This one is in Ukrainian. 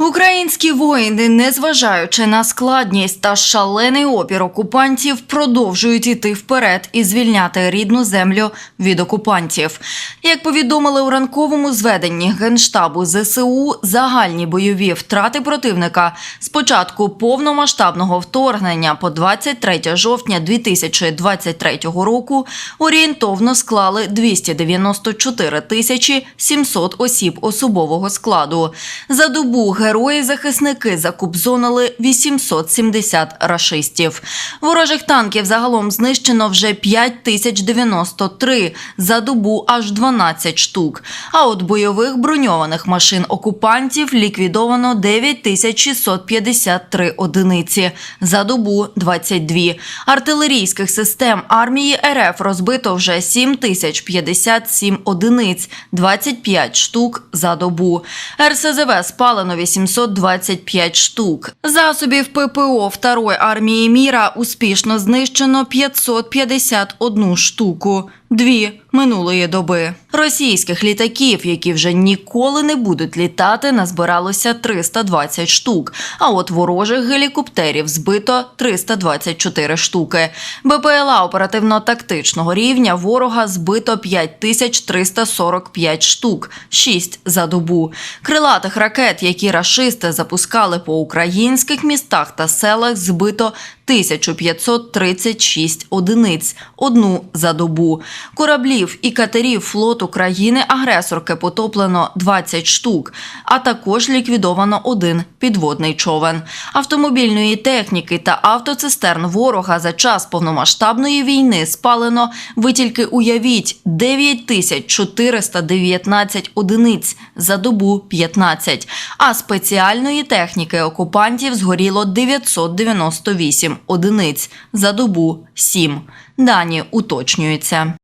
Українські воїни, незважаючи на складність та шалений опір окупантів, продовжують іти вперед і звільняти рідну землю від окупантів. Як повідомили у ранковому зведенні генштабу ЗСУ, загальні бойові втрати противника з початку повномасштабного вторгнення по 23 жовтня 2023 року орієнтовно склали 294 тисячі 700 осіб особового складу. За добу герої-захисники закубзонили 870 рашистів. Ворожих танків загалом знищено вже 5093, за добу аж 12 штук. А от бойових броньованих машин окупантів ліквідовано 9653 одиниці, за добу 22. Артилерійських систем армії РФ розбито вже 7057 одиниць, 25 штук за добу. РСЗВ спалено 825 штук. Засобів ППО Второї армії міра успішно знищено 551 штуку. Дві минулої доби. Російських літаків, які вже ніколи не будуть літати, назбиралося 320 штук. А от ворожих гелікоптерів збито 324 штуки. БПЛА оперативно-тактичного рівня ворога збито 5345 штук, 6 за добу. Крилатих ракет, які рашисти запускали по українських містах та селах, збито 1536 одиниць, одну за добу. Кораблів і катерів флоту країни-агресорки потоплено 20 штук, а також ліквідовано один підводний човен. Автомобільної техніки та автоцистерн ворога за час повномасштабної війни спалено, ви тільки уявіть, 9419 одиниць, за добу 15, а спеціальної техніки окупантів згоріло 998 одиниць, за добу 7. Дані уточнюються.